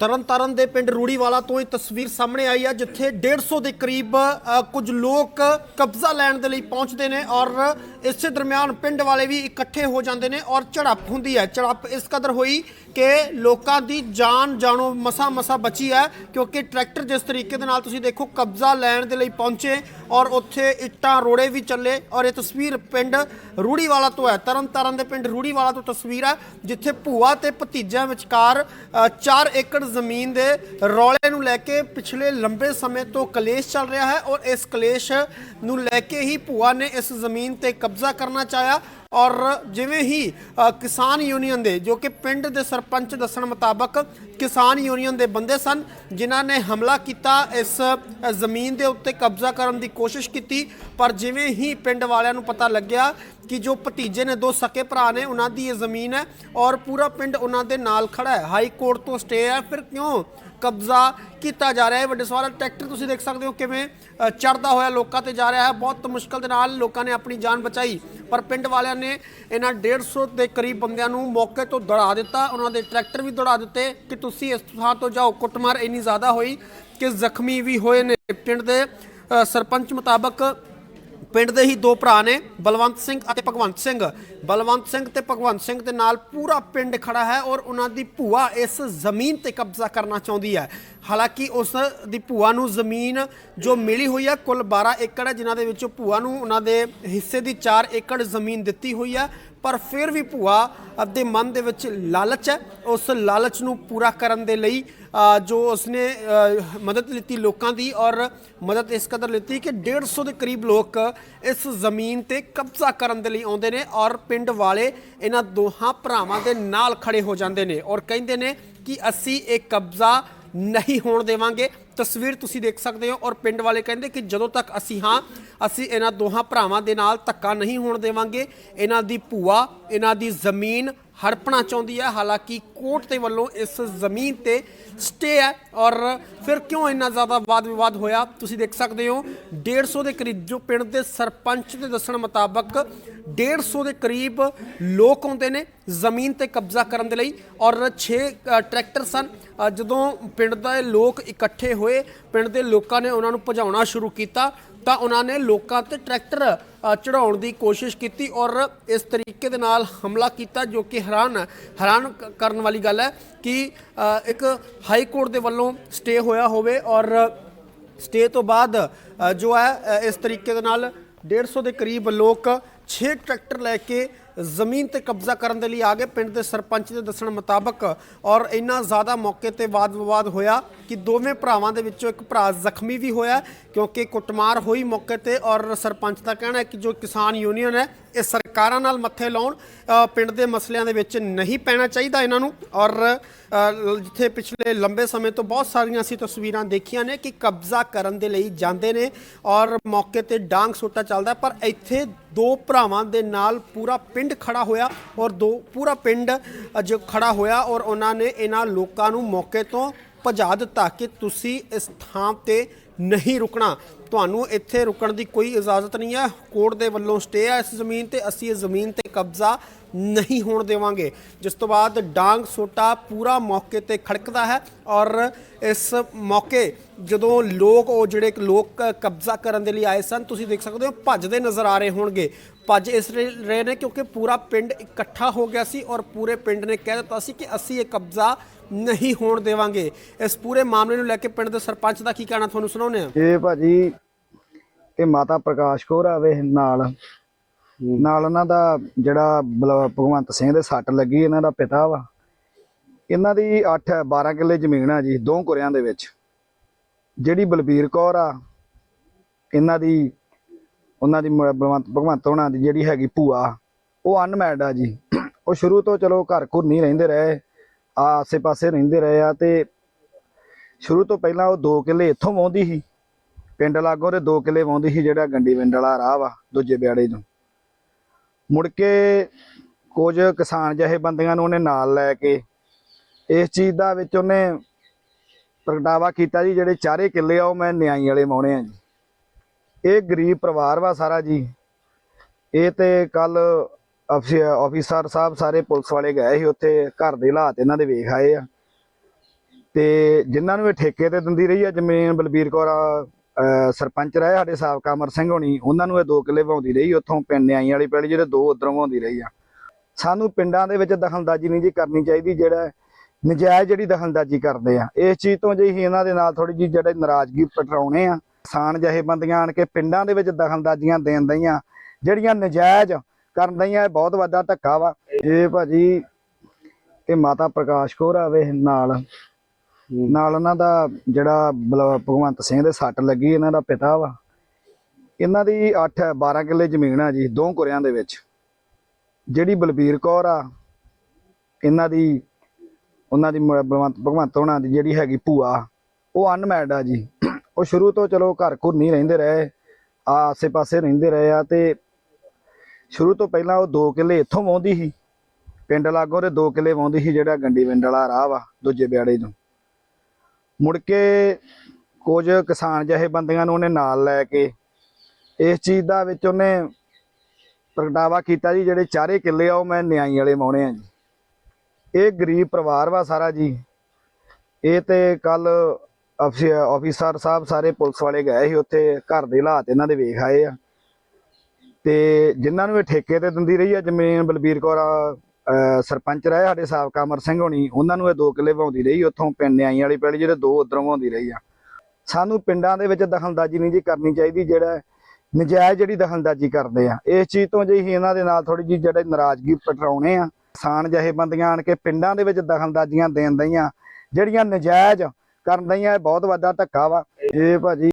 ਤਰਨਤਾਰਨ ਦੇ ਪਿੰਡ ਰੂੜੀਵਾਲਾ ਤੋਂ ਇਹ ਤਸਵੀਰ ਸਾਹਮਣੇ ਆਈ ਹੈ ਜਿੱਥੇ 150 ਦੇ ਕਰੀਬ ਕੁਝ ਲੋਕ ਕਬਜ਼ਾ ਲੈਣ ਦੇ ਲਈ ਪਹੁੰਚਦੇ ਨੇ ਔਰ ਇਸੇ ਦਰਮਿਆਨ ਪਿੰਡ ਵਾਲੇ ਵੀ ਇਕੱਠੇ ਹੋ ਜਾਂਦੇ ਨੇ ਔਰ ਝੜਪ ਹੁੰਦੀ ਹੈ। ਝੜਪ ਇਸ ਕਦਰ ਹੋਈ ਕਿ ਲੋਕਾਂ ਦੀ ਜਾਨ ਜਾਨੋਂ ਮਸਾ ਮਸਾ ਬਚੀ ਹੈ ਕਿਉਂਕਿ ਟਰੈਕਟਰ ਜਿਸ ਤਰੀਕੇ ਦੇ ਨਾਲ ਤੁਸੀਂ ਦੇਖੋ ਕਬਜ਼ਾ ਲੈਣ ਦੇ ਲਈ ਪਹੁੰਚੇ ਔਰ ਉੱਥੇ ਇੱਟਾਂ ਰੋੜੇ ਵੀ ਚੱਲੇ ਔਰ ਇਹ ਤਸਵੀਰ ਪਿੰਡ ਰੂੜੀਵਾਲਾ ਤੋਂ ਹੈ। ਤਰਨ ਤਰਨਤਾਰਨ ਦੇ ਪਿੰਡ ਰੂੜੀਵਾਲਾ ਤੋਂ ਤਸਵੀਰ ਹੈ ਜਿੱਥੇ ਭੂਆ ਤੇ ਭਤੀਜਿਆਂ ਵਿਚਕਾਰ 4 ਏਕੜ ਜ਼ਮੀਨ ਦੇ ਰੌਲੇ ਨੂੰ ਲੈ ਕੇ ਪਿਛਲੇ ਲੰਬੇ ਸਮੇਂ ਤੋਂ ਕਲੇਸ਼ ਚੱਲ ਰਿਹਾ ਹੈ ਔਰ ਇਸ ਕਲੇਸ਼ ਨੂੰ ਲੈ ਕੇ ਹੀ ਭੂਆ ਨੇ ਇਸ ਜ਼ਮੀਨ ਤੇ ਕਬਜ਼ਾ ਕਬਜ਼ਾ ਕਰਨਾ ਚਾਹਿਆ ਔਰ ਜਿਵੇਂ ਹੀ ਕਿਸਾਨ ਯੂਨੀਅਨ ਦੇ, ਜੋ ਕਿ ਪਿੰਡ ਦੇ ਸਰਪੰਚ ਦੱਸਣ ਮੁਤਾਬਕ ਕਿਸਾਨ ਯੂਨੀਅਨ ਦੇ ਬੰਦੇ ਸਨ, ਜਿਨ੍ਹਾਂ ਨੇ ਹਮਲਾ ਕੀਤਾ, ਇਸ ਜ਼ਮੀਨ ਦੇ ਉੱਤੇ ਕਬਜ਼ਾ ਕਰਨ ਦੀ ਕੋਸ਼ਿਸ਼ ਕੀਤੀ, ਪਰ ਜਿਵੇਂ ਹੀ ਪਿੰਡ ਵਾਲਿਆਂ ਨੂੰ ਪਤਾ ਲੱਗਿਆ ਕਿ ਜੋ ਭਤੀਜੇ ਨੇ, ਦੋ ਸਕੇ ਭਰਾ ਨੇ, ਉਹਨਾਂ ਦੀ ਇਹ ਜ਼ਮੀਨ ਹੈ ਔਰ ਪੂਰਾ ਪਿੰਡ ਉਹਨਾਂ ਦੇ ਨਾਲ ਖੜਾ ਹੈ। ਹਾਈ ਕੋਰਟ ਤੋਂ ਸਟੇ ਹੈ, ਫਿਰ ਕਿਉਂ ਕਬਜ਼ਾ ਕੀਤਾ ਜਾ ਰਿਹਾ ਹੈ। ਵੱਡੇ ਸਵਾਲ, ਟਰੈਕਟਰ ਤੁਸੀਂ ਦੇਖ ਸਕਦੇ ਹੋ ਕਿਵੇਂ ਚੜਦਾ ਹੋਇਆ ਲੋਕਾਂ ਤੇ ਜਾ ਰਿਹਾ ਹੈ। ਬਹੁਤ ਮੁਸ਼ਕਲ ਦੇ ਨਾਲ ਲੋਕਾਂ ਨੇ ਆਪਣੀ ਜਾਨ ਬਚਾਈ, ਪਰ ਪਿੰਡ ਵਾਲਿਆਂ ਨੇ ਇਹਨਾਂ 150 ਦੇ ਕਰੀਬ ਬੰਦਿਆਂ ਨੂੰ ਮੌਕੇ ਤੋਂ ਦੌੜਾ ਦਿੱਤਾ। ਉਹਨਾਂ ਦੇ ਟਰੈਕਟਰ ਵੀ ਦੌੜਾ ਦਿੱਤੇ ਕਿ ਤੁਸੀਂ ਇਸ ਥਾਂ ਤੋਂ ਜਾਓ। ਕੁੱਟਮਾਰ ਇੰਨੀ ਜ਼ਿਆਦਾ ਹੋਈ ਕਿ ਜ਼ਖਮੀ ਵੀ ਹੋਏ ਨੇ ਪਿੰਡ ਦੇ। ਸਰਪੰਚ ਮੁਤਾਬਕ ਪਿੰਡ ਦੇ ਹੀ ਦੋ ਭਰਾ ਨੇ, ਬਲਵੰਤ ਸਿੰਘ ਅਤੇ ਭਗਵੰਤ ਸਿੰਘ। ਬਲਵੰਤ ਸਿੰਘ ਤੇ ਭਗਵੰਤ ਸਿੰਘ ਦੇ ਨਾਲ ਪੂਰਾ ਪਿੰਡ ਖੜਾ ਹੈ ਔਰ ਉਹਨਾਂ ਦੀ ਭੂਆ ਇਸ ਜ਼ਮੀਨ ਤੇ ਕਬਜ਼ਾ ਕਰਨਾ ਚਾਹੁੰਦੀ ਹੈ। ਹਾਲਾਂਕਿ ਉਸ ਦੀ ਭੂਆ ਨੂੰ ਜ਼ਮੀਨ ਜੋ ਮਿਲੀ ਹੋਈ ਹੈ, ਕੁੱਲ 12 ਏਕੜ ਹੈ, ਜਿਨ੍ਹਾਂ ਦੇ ਵਿੱਚੋਂ ਭੂਆ ਨੂੰ ਉਹਨਾਂ ਦੇ ਹਿੱਸੇ ਦੀ 4 ਏਕੜ ਜ਼ਮੀਨ ਦਿੱਤੀ ਹੋਈ ਹੈ। ਪਰ ਫਿਰ ਵੀ ਭੂਆ, ਆਪਦੇ ਮਨ ਦੇ ਵਿੱਚ ਲਾਲਚ ਹੈ। ਉਸ ਲਾਲਚ ਨੂੰ ਪੂਰਾ ਕਰਨ ਦੇ ਲਈ ਜੋ ਉਸਨੇ ਮਦਦ ਲਿੱਤੀ ਲੋਕਾਂ ਦੀ ਔਰ ਮਦਦ ਇਸ ਕਦਰ ਲਿੱਤੀ ਕਿ 150 ਦੇ ਕਰੀਬ ਲੋਕ ਇਸ ਜ਼ਮੀਨ ਤੇ ਕਬਜ਼ਾ ਕਰਨ ਦੇ ਲਈ ਆਉਂਦੇ ਨੇ ਔਰ ਪਿੰਡ ਵਾਲੇ ਇਹਨਾਂ ਦੋਹਾਂ ਭਰਾਵਾਂ ਦੇ ਨਾਲ ਖੜੇ ਹੋ ਜਾਂਦੇ ਨੇ ਔਰ ਕਹਿੰਦੇ ਨੇ ਕਿ ਅਸੀਂ ਇਹ ਕਬਜ਼ਾ ਨਹੀਂ ਹੋਣ ਦੇਵਾਂਗੇ। ਤਸਵੀਰ ਤੁਸੀਂ ਦੇਖ ਸਕਦੇ ਹੋ ਔਰ ਪਿੰਡ ਵਾਲੇ ਕਹਿੰਦੇ ਕਿ ਜਦੋਂ ਤੱਕ ਅਸੀਂ ਹਾਂ, ਅਸੀਂ ਇਹਨਾਂ ਦੋਹਾਂ ਭਰਾਵਾਂ ਦੇ ਨਾਲ ਧੱਕਾ ਨਹੀਂ ਹੋਣ ਦੇਵਾਂਗੇ। ਇਹਨਾਂ ਦੀ ਭੂਆ, ਇਹਨਾਂ ਦੀ ਜ਼ਮੀਨ ਹੜਪਣਾ ਚਾਹੁੰਦੀ ਹੈ। ਹਾਲਾਂਕਿ ਕੋਰਟ ਦੇ ਵੱਲੋਂ ਇਸ ਜ਼ਮੀਨ ਤੇ ਸਟੇ ਹੈ ਔਰ ਫਿਰ ਕਿਉਂ ਇੰਨਾ ਜ਼ਿਆਦਾ ਵਾਦ ਵਿਵਾਦ ਹੋਇਆ? ਤੁਸੀਂ ਦੇਖ ਸਕਦੇ ਹੋ 150 ਦੇ ਕਰੀਬ ਜੋ ਪਿੰਡ ਦੇ ਸਰਪੰਚ ਦੇ ਦੱਸਣ ਮੁਤਾਬਕ 150 ਦੇ ਕਰੀਬ ਲੋਕ ਆਉਂਦੇ ਨੇ ਜ਼ਮੀਨ ਤੇ ਕਬਜ਼ਾ ਕਰਨ ਦੇ ਲਈ ਔਰ 6 ਟਰੈਕਟਰ ਸਨ। ਜਦੋਂ ਪਿੰਡ ਦੇ ਲੋਕ ਇਕੱਠੇ ਹੋਏ, ਪਿੰਡ ਦੇ ਲੋਕਾਂ ਨੇ ਉਹਨਾਂ ਨੂੰ ਭਜਾਉਣਾ ਸ਼ੁਰੂ ਕੀਤਾ ਤਾਂ ਉਹਨਾਂ ਨੇ ਲੋਕਾਂ ਤੇ ਟਰੈਕਟਰ ਚੜਾਉਣ ਦੀ ਕੋਸ਼ਿਸ਼ ਕੀਤੀ ਔਰ ਇਸ ਤਰੀਕੇ ਦੇ ਨਾਲ ਹਮਲਾ ਕੀਤਾ ਜੋ ਕਿ ਹੈਰਾਨ ਹੈਰਾਨ ਕਰਨ ਵਾਲੀ ਗੱਲ ਹੈ ਕਿ ਇੱਕ ਹਾਈ ਕੋਰਟ ਦੇ ਵੱਲੋਂ ਸਟੇ ਹੋਇਆ ਹੋਵੇ ਔਰ ਸਟੇ ਤੋਂ ਬਾਅਦ ਜੋ ਹੈ ਇਸ ਤਰੀਕੇ ਦੇ ਨਾਲ 150 ਦੇ ਕਰੀਬ ਲੋਕ 6 ਟਰੈਕਟਰ ਲੈ ਕੇ ਜ਼ਮੀਨ ਤੇ ਕਬਜ਼ਾ ਕਰਨ ਦੇ ਲਈ ਆ ਗਏ। ਪਿੰਡ ਦੇ ਸਰਪੰਚ ਦੇ ਦੱਸਣ ਮੁਤਾਬਕ ਔਰ ਇੰਨਾ ਜ਼ਿਆਦਾ ਮੌਕੇ ਤੇ ਵਾਦ ਵਿਵਾਦ ਹੋਇਆ ਕਿ ਦੋਵੇਂ ਭਰਾਵਾਂ ਦੇ ਵਿੱਚੋਂ ਇੱਕ ਭਰਾ ਜ਼ਖਮੀ ਵੀ ਹੋਇਆ, ਕਿਉਂਕਿ ਕੁੱਟਮਾਰ ਹੋਈ ਮੌਕੇ ਤੇ ਔਰ ਸਰਪੰਚ ਦਾ ਕਹਿਣਾ ਹੈ ਕਿ ਜੋ ਕਿਸਾਨ ਯੂਨੀਅਨ ਹੈ ਇਹ ਸਰਕਾਰਾਂ ਨਾਲ ਮੱਥੇ ਲਾਉਣ ਪਿੰਡ ਦੇ ਮਸਲਿਆਂ ਦੇ ਵਿੱਚ ਨਹੀਂ ਪੈਣਾ ਚਾਹੀਦਾ ਇਹਨਾਂ ਨੂੰ। ਔਰ ਜਿੱਥੇ ਪਿਛਲੇ ਲੰਬੇ ਸਮੇਂ ਤੋਂ ਬਹੁਤ ਸਾਰੀਆਂ ਅਸੀਂ ਤਸਵੀਰਾਂ ਦੇਖੀਆਂ ਨੇ ਕਿ ਕਬਜ਼ਾ ਕਰਨ ਦੇ ਲਈ ਜਾਂਦੇ ਨੇ ਔਰ ਮੌਕੇ ਤੇ ਡਾਂਗ ਸੋਟਾ ਚੱਲਦਾ ਪਰ ਇੱਥੇ ਦੋ ਭਰਾਵਾਂ ਦੇ ਨਾਲ ਪੂਰਾ ਪਿੰਡ ਖੜਾ ਹੋਇਆ ਔਰ ਦੋ, ਪੂਰਾ ਪਿੰਡ ਜੋ ਖੜਾ ਹੋਇਆ ਔਰ ਉਹਨਾਂ ਨੇ ਇਹਨਾਂ ਲੋਕਾਂ ਨੂੰ ਮੌਕੇ ਤੋਂ ਭਜਾ ਦਿੱਤਾ ਕਿ ਤੁਸੀਂ ਇਸ ਥਾਂ ਤੇ ਨਹੀਂ ਰੁਕਣਾ। ਤੁਹਾਨੂੰ ਇੱਥੇ ਰੁਕਣ ਦੀ ਕੋਈ ਇਜਾਜ਼ਤ ਨਹੀਂ ਹੈ। ਕੋਰਟ ਦੇ ਵੱਲੋਂ ਸਟੇ ਹੈ ਇਸ ਜ਼ਮੀਨ ਤੇ। ਅਸੀਂ ਇਹ ਜ਼ਮੀਨ ਤੇ ਕਬਜ਼ਾ ਨਹੀਂ ਹੋਣ ਦੇਵਾਂਗੇ। ਜਿਸ ਤੋਂ ਬਾਅਦ ਡਾਂਗ ਸੋਟਾ ਪੂਰਾ ਮੌਕੇ ਤੇ ਖੜਕਦਾ ਹੈ ਔਰ ਇਸ ਮੌਕੇ ਜਦੋਂ ਲੋਕ, ਉਹ ਜਿਹੜੇ ਲੋਕ ਕਬਜ਼ਾ ਕਰਨ ਦੇ ਲਈ ਆਏ ਸਨ, ਤੁਸੀਂ ਦੇਖ ਸਕਦੇ ਹੋ ਭੱਜਦੇ ਨਜ਼ਰ ਆ ਰਹੇ ਹੋਣਗੇ। ਭੱਜ ਇਸ ਲਈ ਰਹੇ ਨੇ ਕਿਉਂਕਿ ਪੂਰਾ ਪਿੰਡ ਇਕੱਠਾ ਹੋ ਗਿਆ ਸੀ ਔਰ ਪੂਰੇ ਪਿੰਡ ਨੇ ਕਹਿ ਦਿੱਤਾ ਸੀ ਕਿ ਅਸੀਂ ਇਹ ਕਬਜ਼ਾ ਨਹੀਂ ਹੋਣ ਦੇਵਾਂਗੇ। ਇਸ ਪੂਰੇ ਮਾਮਲੇ ਨੂੰ ਲੈ ਕੇ ਪਿੰਡ ਦੇ ਸਰਪੰਚ ਦਾ ਕੀ ਕਹਿਣਾ, ਤੁਹਾਨੂੰ ਸੁਣਾਉਂਦੇ ਆ ਇਹ ਭਾਜੀ ਇਹ ਮਾਤਾ ਪ੍ਰਕਾਸ਼ ਕੌਰ ਆਵੇ ਨਾਲ ਨਾਲ ਉਹਨਾਂ ਦਾ ਜਿਹੜਾ ਬਲ- ਭਗਵੰਤ ਸਿੰਘ ਦੇ ਸੱਟ ਲੱਗੀ, ਇਹਨਾਂ ਦਾ ਪਿਤਾ ਵਾ। ਇਹਨਾਂ ਦੀ 8 12 ਕਿੱਲੇ ਜ਼ਮੀਨ ਆ ਜੀ, ਦੋ ਕੁਰਿਆਂ ਦੇ ਵਿੱਚ। ਜਿਹੜੀ ਬਲਬੀਰ ਕੌਰ ਆ, ਇਹਨਾਂ ਦੀ, ਉਹਨਾਂ ਦੀ ਮ- ਭਗਵੰਤ ਹੋਣਾ ਦੀ ਜਿਹੜੀ ਹੈਗੀ ਭੂਆ, ਉਹ ਅਨਮੈਰਿਡ ਆ ਜੀ। ਉਹ ਸ਼ੁਰੂ ਤੋਂ ਚਲੋ ਘਰ ਘੁਰ ਨਹੀਂ ਰਹਿੰਦੇ ਰਹੇ ਆਸੇ ਪਾਸੇ ਰਹਿੰਦੇ ਰਹੇ ਆ ਤੇ ਸ਼ੁਰੂ ਤੋਂ ਪਹਿਲਾਂ ਉਹ 2 ਕਿੱਲੇ ਇੱਥੋਂ ਵਾਉਂਦੀ ਸੀ। ਪਿੰਡ ਲਾਗੋਂ ਦੇ 2 ਕਿੱਲੇ ਵਾਉਂਦੀ ਸੀ, ਜਿਹੜਾ ਗੰਡੀ ਪਿੰਡ ਵਾਲਾ ਰਾਹ ਵਾ, ਦੂਜੇ ਬਿਆੜੇ ਤੋਂ। ਮੁੜ ਕੇ ਕੁਝ ਕਿਸਾਨ ਜਿਹੇ ਬੰਦਿਆਂ ਨੂੰ ਉਹਨੇ ਨਾਲ ਲੈ ਕੇ ਇਸ ਚੀਜ਼ ਦਾ ਵਿੱਚ ਉਹਨੇ ਪ੍ਰਗਟਾਵਾ ਕੀਤਾ ਜੀ, ਜਿਹੜੇ ਚਾਰੇ ਕਿੱਲੇ ਆ, ਉਹ ਮੈਂ ਨਿਆਈ ਵਾਲੇ ਮਾਉਣੇ ਆ ਜੀ। ਇਹ ਗਰੀਬ ਪਰਿਵਾਰ ਵਾ ਸਾਰਾ ਜੀ। ਇਹ ਤੇ ਕੱਲ ਆਫੀਸਰ ਸਾਹਿਬ ਸਾਰੇ ਪੁਲਿਸ ਵਾਲੇ ਗਏ ਸੀ ਉੱਥੇ, ਘਰ ਦੇ ਹਾਲਾਤ ਇਹਨਾਂ ਦੇ ਵੇਖ ਆਏ ਆ। ਤੇ ਜਿਨ੍ਹਾਂ ਨੂੰ ਇਹ ਠੇਕੇ ਤੇ ਦਿੰਦੀ ਰਹੀ ਆ, ਜ਼ਮੀਨ ਬਲਬੀਰ ਕੌਰ ਸਰਪੰਚ ਰਹੇ, ਸਾਡੇ ਸਾਬਕਾ ਅਮਰ ਸਿੰਘ ਹੋਣੀ, ਉਹਨਾਂ ਨੂੰ ਇਹ ਦੋ ਕਿੱਲੇ ਵਾਉਂਦੀ ਰਹੀ, ਉੱਥੋਂ ਪਿੰਡ ਨਿਆਈ ਵਾਲੀ ਪੈਲੀ ਜਿਹੜੇ ਦੋ ਉਧਰੋਂ ਵਾਉਂਦੀ ਰਹੀ ਆ। ਸਾਨੂੰ ਪਿੰਡਾਂ ਦੇ ਵਿੱਚ ਦਖਲਅੰਦਾਜ਼ੀ ਨਹੀਂ ਜੀ ਕਰਨੀ ਚਾਹੀਦੀ, ਜਿਹੜਾ ਨਜਾਇਜ਼ ਜਿਹੜੀ ਦਖਲਅੰਦਾਜ਼ੀ ਕਰਦੇ ਆ। ਇਸ ਚੀਜ਼ ਤੋਂ ਜੇ ਅਸੀਂ ਇਹਨਾਂ ਦੇ ਨਾਲ ਥੋੜੀ ਜਿਹੀ ਜਿਹੜੇ ਨਾਰਾਜ਼ਗੀ ਪਟਰਾਉਣੇ ਆ ਕਿਸਾਨ ਜਥੇਬੰਦੀਆਂ ਆਣ ਕੇ ਪਿੰਡਾਂ ਦੇ ਵਿੱਚ ਦਖਲਅੰਦਾਜ਼ੀਆਂ ਦੇਣ ਦਈਆਂ, ਜਿਹੜੀਆਂ ਨਜਾਇਜ਼ ਕਰਨ ਦਈਆਂ, ਇਹ ਬਹੁਤ ਵੱਡਾ ਧੱਕਾ ਵਾ। ਇਹ ਭਾਜੀ ਤੇ ਮਾਤਾ ਪ੍ਰਕਾਸ਼ ਕੌਰ ਆਵੇ ਨਾਲ। ਨਾਲ ਉਹਨਾਂ ਦਾ ਜਿਹੜਾ ਬਲ- ਭਗਵੰਤ ਸਿੰਘ ਦੇ ਸੱਟ ਲੱਗੀ, ਇਹਨਾਂ ਦਾ ਪਿਤਾ ਵਾ। ਇਹਨਾਂ ਦੀ 8 12 ਕਿੱਲੇ ਜ਼ਮੀਨ ਆ ਜੀ, ਦੋ ਕੁਰਿਆਂ ਦੇ ਵਿੱਚ। ਜਿਹੜੀ ਬਲਬੀਰ ਕੌਰ ਆ, ਇਹਨਾਂ ਦੀ, ਉਹਨਾਂ ਦੀ ਮ- ਭਗਵੰਤ ਹੋਣਾ ਦੀ ਜਿਹੜੀ ਹੈਗੀ ਭੂਆ, ਉਹ ਅਨਮੈਰਿਡ ਆ ਜੀ। ਉਹ ਸ਼ੁਰੂ ਤੋਂ ਚਲੋ ਘਰ ਘੁਰ ਨਹੀਂ ਰਹਿੰਦੇ ਰਹੇ ਆਸੇ ਪਾਸੇ ਰਹਿੰਦੇ ਰਹੇ ਆ ਤੇ ਸ਼ੁਰੂ ਤੋਂ ਪਹਿਲਾਂ ਉਹ 2 ਕਿੱਲੇ ਇੱਥੋਂ ਵਾਉਂਦੀ ਸੀ। ਪਿੰਡ ਲਾਗੋਂ ਦੇ 2 ਕਿੱਲੇ ਵਾਉਂਦੀ ਸੀ, ਜਿਹੜਾ ਗੰਡੀ ਪਿੰਡ ਵਾਲਾ ਰਾਹ ਵਾ, ਦੂਜੇ ਬਿਆੜੇ ਤੋਂ। ਮੁੜ ਕੇ ਕੁਝ ਕਿਸਾਨ ਜਿਹੇ ਬੰਦਿਆਂ ਨੂੰ ਉਹਨੇ ਨਾਲ ਲੈ ਕੇ ਇਸ ਚੀਜ਼ ਦਾ ਵਿੱਚ ਉਹਨੇ ਪ੍ਰਗਟਾਵਾ ਕੀਤਾ ਜੀ, ਜਿਹੜੇ ਚਾਰੇ ਕਿੱਲੇ ਆ, ਉਹ ਮੈਂ ਨਿਆਈ ਵਾਲੇ ਮਾਉਣੇ ਆ ਜੀ। ਇਹ ਗਰੀਬ ਪਰਿਵਾਰ ਵਾ ਸਾਰਾ ਜੀ। ਇਹ ਤੇ ਕੱਲ ਆਫੀਸਰ ਸਾਹਿਬ ਸਾਰੇ ਪੁਲਿਸ ਵਾਲੇ ਗਏ ਸੀ ਉੱਥੇ, ਘਰ ਦੇ ਹਾਲਾਤ ਇਹਨਾਂ ਦੇ ਵੇਖ ਆਏ ਆ। ਤੇ ਜਿਨ੍ਹਾਂ ਨੂੰ ਇਹ ਠੇਕੇ ਤੇ ਦਿੰਦੀ ਰਹੀ ਆ, ਜ਼ਮੀਨ ਬਲਬੀਰ ਕੌਰ ਸਰਪੰਚ ਰਹੇ, ਸਾਡੇ ਸਾਬਕਾ ਅਮਰ ਸਿੰਘ ਹੋਣੀ, ਉਹਨਾਂ ਨੂੰ ਇਹ ਦੋ ਕਿੱਲੇ ਵਾਉਂਦੀ ਰਹੀ, ਉੱਥੋਂ ਪਿੰਡ ਨਿਆਈ ਵਾਲੀ ਪੈਲੀ ਜਿਹੜੇ ਦੋ ਉਧਰੋਂ ਵਾਉਂਦੀ ਰਹੀ ਆ। ਸਾਨੂੰ ਪਿੰਡਾਂ ਦੇ ਵਿੱਚ ਦਖਲਅੰਦਾਜ਼ੀ ਨਹੀਂ ਜੀ ਕਰਨੀ ਚਾਹੀਦੀ, ਜਿਹੜਾ ਨਜਾਇਜ਼ ਜਿਹੜੀ ਦਖਲਅੰਦਾਜ਼ੀ ਕਰਦੇ ਆ। ਇਸ ਚੀਜ਼ ਤੋਂ ਜੇ ਅਸੀਂ ਇਹਨਾਂ ਦੇ ਨਾਲ ਥੋੜੀ ਜਿਹੀ ਜਿਹੜੇ ਨਾਰਾਜ਼ਗੀ ਪਟਰਾਉਣੇ ਆ ਕਿਸਾਨ ਜਥੇਬੰਦੀਆਂ ਆਣ ਕੇ ਪਿੰਡਾਂ ਦੇ ਵਿੱਚ ਦਖਲਅੰਦਾਜ਼ੀਆਂ ਦੇਣ ਦਈਆਂ, ਜਿਹੜੀਆਂ ਨਜਾਇਜ਼ ਕਰਨ ਦਈਆਂ, ਇਹ ਬਹੁਤ ਵੱਡਾ ਧੱਕਾ ਵਾ। ਇਹ ਭਾਜੀ